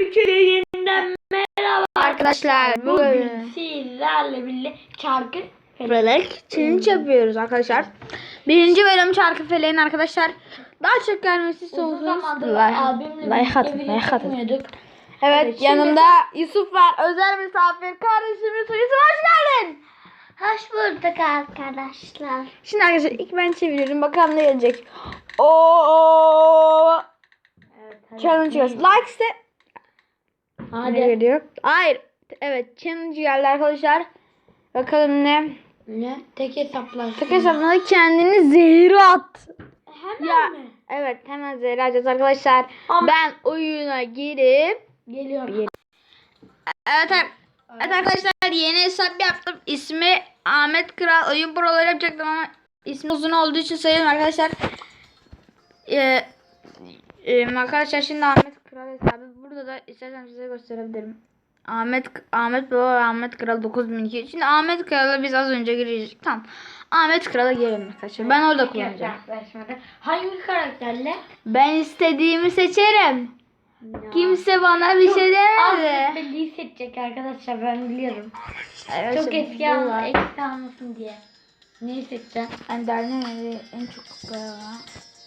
Ülkede yeniden merhaba. Arkadaşlar Bugün sizlerle birlikte çarkı Felek challenge yapıyoruz arkadaşlar. Birinci bölüm çarkı feleğin arkadaşlar. Daha çok gelmesi zamandır like, atın, like atın. Evet, Evet, yanımda Yusuf var. Özel misafir kardeşimiz Yusuf hoş geldin. Hoş bulduk arkadaşlar. Şimdi arkadaşlar ilk ben çeviriyorum. Bakalım ne gelecek. Oo Evet, challenge gelsin. Like ise ne Hadi. geliyor? Hayır. Evet challenge geldi arkadaşlar. Bakalım ne? Ne? Tek hesaplaşma. Tek hesabına kendini zehir at. Hemen Ya. mi? Evet hemen zehir atacağız arkadaşlar. Ama- Ben oyuna girip Geliyorum. Evet, ar- evet arkadaşlar yeni hesap yaptım. İsmi Ahmet Kral. Oyun buraları yapacaktım ama ismi uzun olduğu için sayalım arkadaşlar. Ee, e, arkadaşlar şimdi Ahmet Kral hesabı. Burada da istersen size gösterebilirim. Ahmet Ahmet Baba ve Ahmet Kral 9002. Şimdi Ahmet Kral'a biz az önce girecek. Tamam. Ahmet Kral'a girelim arkadaşlar. Ben orada kullanacağım. Hangi karakterle? Ben istediğimi seçerim. Kimse bana bir şey demedi. Ahmet seçecek arkadaşlar ben biliyorum. Evet, Çok eski var. eski almasın diye. Neyi seçeceğim? Ben derneğe en çok var.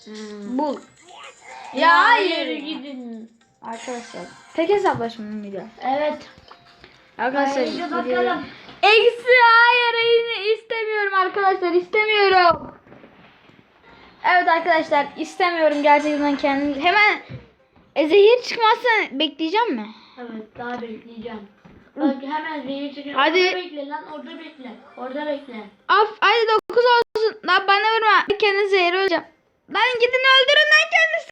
Hmm. Bu. Ya hayır gidin. Arkadaşlar. Tek hesaplaşma mıydı? Evet. Arkadaşlar. Gidiyorum. bakalım. Eksi hayır hayır istemiyorum arkadaşlar istemiyorum. Evet arkadaşlar istemiyorum gerçekten kendim. Hemen e, zehir çıkmasın bekleyeceğim mi? Evet daha bekleyeceğim. Bak hemen zehir çıkıyor. Hadi. Orada bekle lan orada bekle. Orada bekle. Af hadi 9 olsun. Lan bana vurma. Kendi zehir öleceğim. Lan gidin öldürün lan kendisi.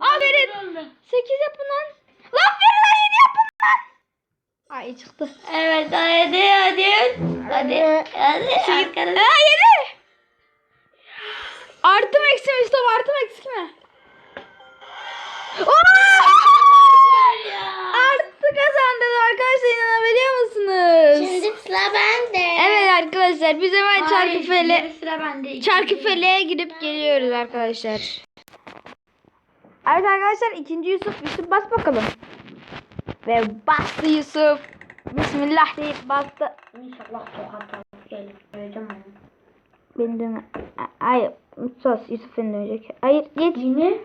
Aferin. 8 yapın lan. Lan verin lan 7 yapın lan. Ay çıktı. Evet hadi hadi. Hadi hadi. Arkadaşlar. Aa 7. arkadaşlar biz hemen çarkıfele geri sıra bende. çarkıfele'ye gidip geliyoruz arkadaşlar. Evet arkadaşlar ikinci Yusuf Yusuf bas bakalım. Ve bastı Yusuf. Bismillah deyip bastı. İnşallah tokat alıp gelir. Öleceğim. Beni dönme. Hayır. Sus Yusuf beni dönecek. Hayır geç. Yine?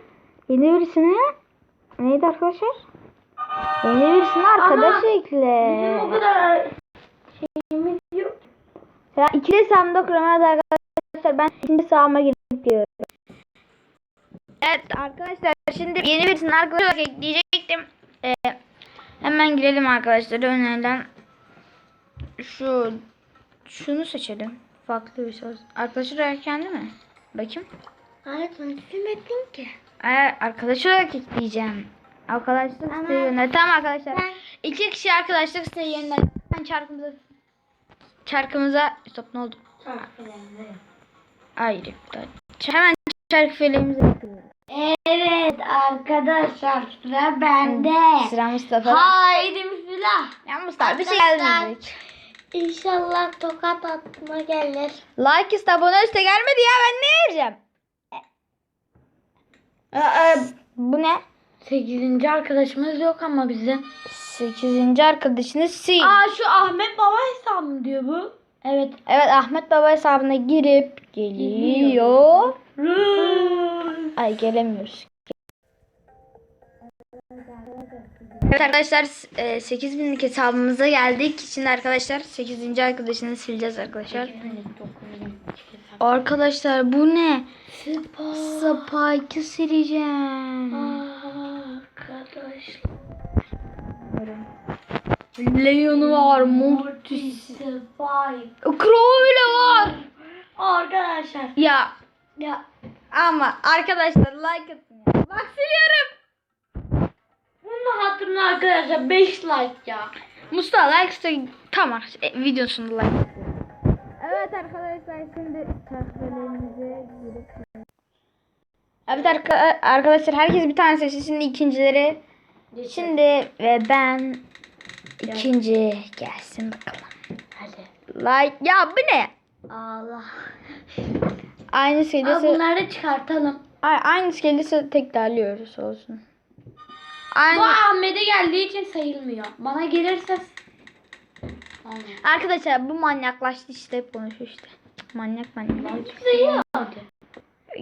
Yeni birisine. Neydi arkadaşlar? Yeni birisine arkadaş Ama ekle. Bizim o kadar. Ya iki hesabımda kuramaz arkadaşlar. Ben ikinci hesabıma girip geliyorum. Evet arkadaşlar şimdi yeni birisini arkadaş olarak ekleyecektim. Ee, hemen girelim arkadaşlar. Önerilen şu şunu seçelim. Farklı bir söz. Arkadaşlar kendi mi? Bakayım. Hayır ben silmedim ki. Eğer arkadaş olarak ekleyeceğim. Arkadaşlık Ama- siteyi yönet. Tamam arkadaşlar. Ben- İki kişi arkadaşlık siteyi yönet. Ben çarkımıza çarkımıza stop ne oldu? Hayır iptal. Hemen çark feleğimize yapıyoruz. Evet arkadaşlar sıra bende. Sıra Mustafa. Haydi bismillah. Ya Mustafa bir şey gelmeyecek. İnşallah tokat atma gelir. Like iste abone iste gelmedi ya ben ne yiyeceğim? E, e, bu ne? Sekizinci arkadaşımız yok ama bizim. Sekizinci arkadaşını sil. Aa şu Ahmet Baba hesabı mı diyor bu? Evet. Evet Ahmet Baba hesabına girip geliyor. Ay gelemiyoruz. Evet arkadaşlar e, 8000'lik hesabımıza geldik. Şimdi arkadaşlar 8. arkadaşını sileceğiz arkadaşlar. Arkadaşlar bu ne? Spike'ı sileceğim. Arkadaş. Leon'u var, Mortis. Spike. Crow bile var. Arkadaşlar. Ya Ya ama arkadaşlar like atın ya. Bak siliyorum. bunun hatırına arkadaşlar 5 like ya. Mustafa like iste tamam e, videosunu like. Evet arkadaşlar şimdi takviyelerimize girip Evet arka- arkadaşlar herkes bir tane seçsin ikincileri. Şimdi ve ben ikinci gelsin bakalım. Hadi. Like ya bu ne? Allah. Aynı Aa, bunları çıkartalım. Ay, aynı gelirse tekrarlıyoruz olsun. Bu Aynı. Ahmet'e geldiği için sayılmıyor. Bana gelirse Aynen. Arkadaşlar bu manyaklaştı işte hep konuşuyor işte. Manyak manyak. Sayıyor.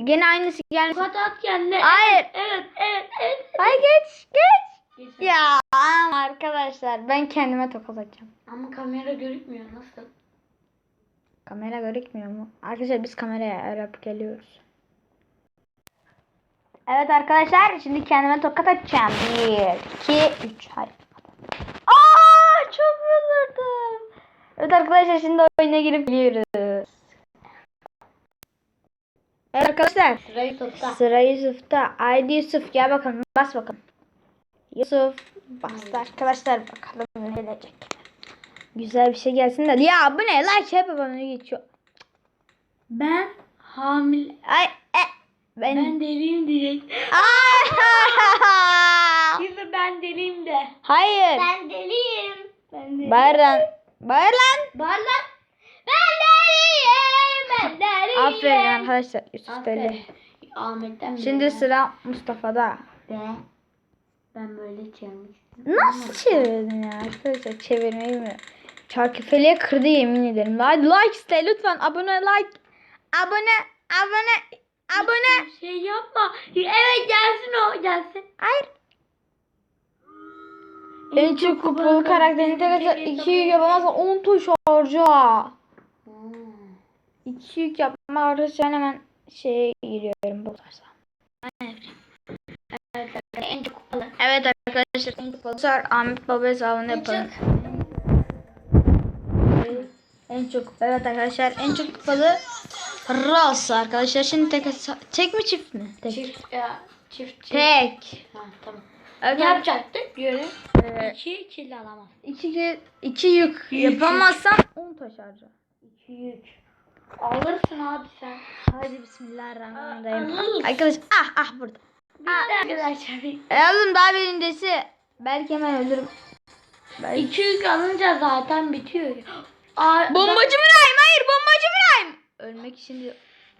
Gene aynısı gelmiş. Tokat at kendine. Hayır. Evet, evet, evet. Ay geç geç. Ya arkadaşlar ben kendime tokat atacağım. Ama kamera görükmüyor. Nasıl? Kamera gözükmüyor mu? Arkadaşlar biz kameraya arap geliyoruz. Evet arkadaşlar şimdi kendime tokat atacağım. 1, 2, 3. Hayır. Aa çok üzüldüm. Evet arkadaşlar şimdi oyuna girip geliyoruz. Evet arkadaşlar Sıra Yusuf'ta. sıra Yusuf'ta. Haydi Yusuf gel bakalım bas bakalım. Yusuf bastı arkadaşlar bakalım ne gelecek. Güzel bir şey gelsin de. Ya bu ne lan şey yapalım geçiyor. Ben hamile. Ay e, ben, Ben deliyim diyecek. Yusuf ben deliyim de. Hayır. Ben deliyim. Ben deliyim. Bağır lan. Bağır lan. Var lan. Ben deliyim. Ben deliyim. Aferin arkadaşlar. Yusuf Aferin. belli. Ahmet'ten Şimdi sıra Mustafa'da. Ve ben böyle çevirmek istedim. Nasıl çevirdin ya arkadaşlar? Çevirmeyi mi? Çarkıfeliğe kırdı yemin ederim. Hadi like iste lütfen. Abone like. Abone. Abone. Abone. Bir şey yapma. Evet gelsin o gelsin. Hayır. En çok kupalı karakterini tek atsa 2 yük yapamazsa 10 tuş harca. Hmm. 2 yük yapma arkadaşlar hemen şeye giriyorum bu tarza. En çok kupalı. Evet arkadaşlar sar Ahmet Baba hesabını yapalım. En çok evet arkadaşlar en çok kupalı Ross arkadaşlar şimdi tek tek mi çift mi? Tek. Çift ya. Çift çift. Tek. Ha tamam. Evet. Ne yapacaktık? Göre. Ee, İki ikili alamaz. iki, iki yük yapamazsan 10 taş harca. İki yük. Alırsın abi sen. Hadi bismillahirrahmanirrahim. Arkadaş ah ah burada. Bitti arkadaşlar. E oğlum daha birincisi. Belki hemen ölürüm. Belki. İki yük alınca zaten bitiyor. Aa, Bombacı Mülayim hayır bombacı Mülayim. Ölmek için diyor.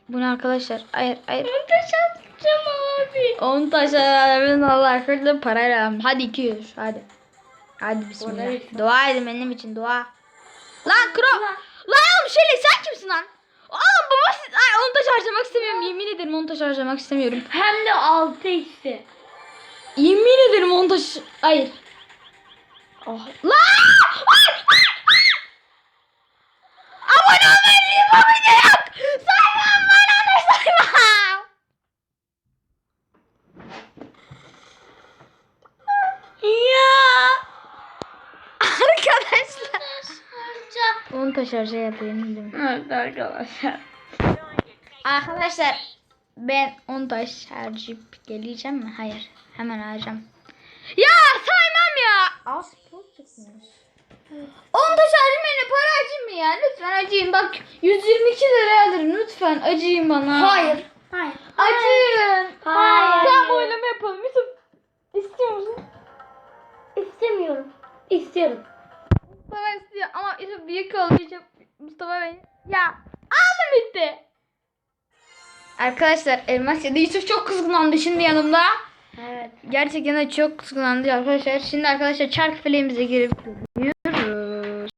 Bu ne arkadaşlar? Hayır hayır. Taşatacağım abi. 10 taş alabilirim Allah akıllı parayla alalım. Hadi 200 hadi. Hadi bismillah. Dua edin benim için dua. Lan kro. Lan oğlum Şeli sen kimsin lan? Oğlum baba. Ay 10 taş harcamak istemiyorum. Yemin ederim 10 taş harcamak istemiyorum. Hem de altı ikisi. Yemin ederim 10 taş... Hayır. Oh. Lan! Ay! Ay! Ay! Abone olmayı abone yok. Saymam ben onu saymam. Ya. Arkadaşlar. 10 taş harca yapayım. Evet arkadaşlar. Arkadaşlar ben 10 taş harcayıp geleceğim mi? Hayır. Hemen harcam. Ya saymam ya. Az pul çıkmış. 10 taş harcamayın para acıyım mı ya? Lütfen acıyın. Bak 122 lira alırım. Lütfen acıyın bana. Hayır. Hayır. Acıyın. Hayır. Tamam oylama yapalım. Yusuf istiyor musun? İstemiyorum. İstiyorum. Mustafa istiyor ama Yusuf büyük olduğu için Mustafa beni... Ya aldım bitti. Arkadaşlar elmas yedi. Yusuf çok kızgınlandı şimdi yanımda. Evet. Gerçekten de çok kızgınlandı arkadaşlar. Şimdi arkadaşlar çark feleğimize girip yürüyoruz.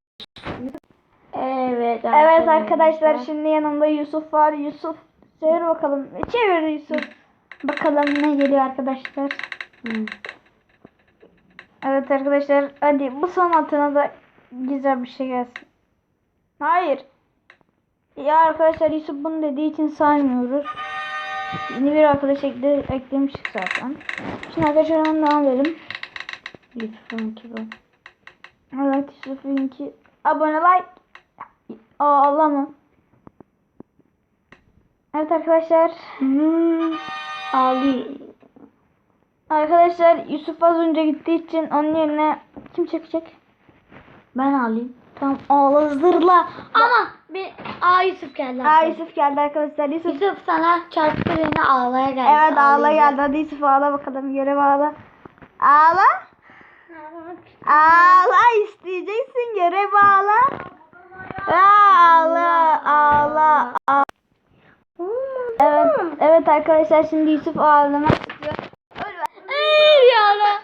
Evet. Evet arkadaşlar şimdi yanımda Yusuf var. Yusuf çevir bakalım. Çevir Yusuf. Bakalım ne geliyor arkadaşlar. Evet arkadaşlar hadi bu son altına da güzel bir şey gelsin. Hayır. Ya arkadaşlar Yusuf bunu dediği için saymıyoruz. Yeni bir arkadaş ekle, eklemiştik zaten. Şimdi arkadaşlar hemen devam edelim. Yusuf'unki bu. Evet Yusuf'unki abone like. Aa Allah'ım. Evet arkadaşlar. Hmm. Abi. Arkadaşlar Yusuf az önce gittiği için onun yerine kim çekecek? Ben alayım. Tamam ağla zırla. Ama bir Aa Yusuf geldi. Aa Yusuf geldi arkadaşlar. Yusuf. Yusuf sana çarptı beni ağlaya geldi. Evet ağla Ağlayacak. geldi. Hadi Yusuf ağla bakalım. Görev ağla. Ağla. Ağla isteyeceksin. Görev ağla. Ağla ağla ağla. Evet, evet arkadaşlar şimdi Yusuf ağlamak istiyor. Hayır ağla.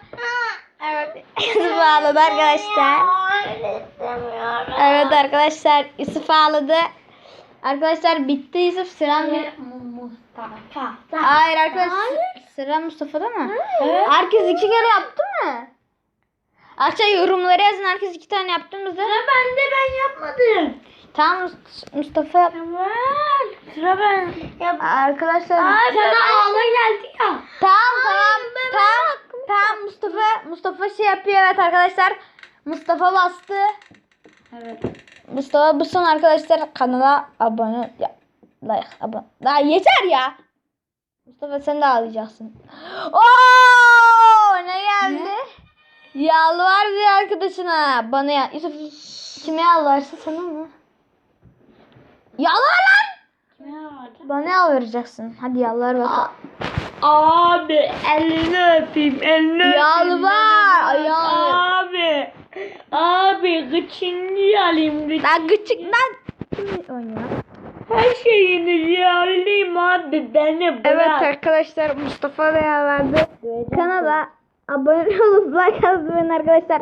ağladı arkadaşlar. Evet arkadaşlar Yusuf ağladı. Arkadaşlar bitti Yusuf sıram Mustafa. Hayır arkadaşlar sıra Mustafa'da mı? Herkes iki kere yaptı mı? Arkadaşlar yorumlara yazın herkes iki tane yaptı mı? Sıra bende ben yapmadım. Tamam Mus- Mustafa. Tamam. Sıra ben. Yap. Arkadaşlar Ay sana ağla geldi ya. Tamam tamam tamam tamam Mustafa Mustafa şey yapıyor evet arkadaşlar. Mustafa bastı. Evet. Mustafa bu son arkadaşlar kanala abone ya like abone. Daha yeter ya. Mustafa sen de ağlayacaksın. Oo ne geldi? Yalvar diyor arkadaşına. Bana ya. Yusuf kime yalvarsa sana mı? Yalvar lan. Kime vardı? Bana yalvaracaksın. Hadi yalvar bakalım. Abi elini öpeyim elini öpeyim. Yalvar, ayağını. Abi. Abi gıçını alayım gıç. Lan gıçık lan. Oynuyor. Her şeyini alayım abi beni bırak. Evet arkadaşlar Mustafa da yalvardı. Kanala abone olup like atmayın arkadaşlar.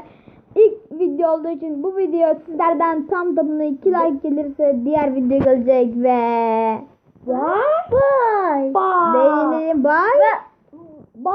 İlk video olduğu için bu video sizlerden tam tamına 2 like gelirse diğer video gelecek ve Bye. bye. Bye. Bye. Bye.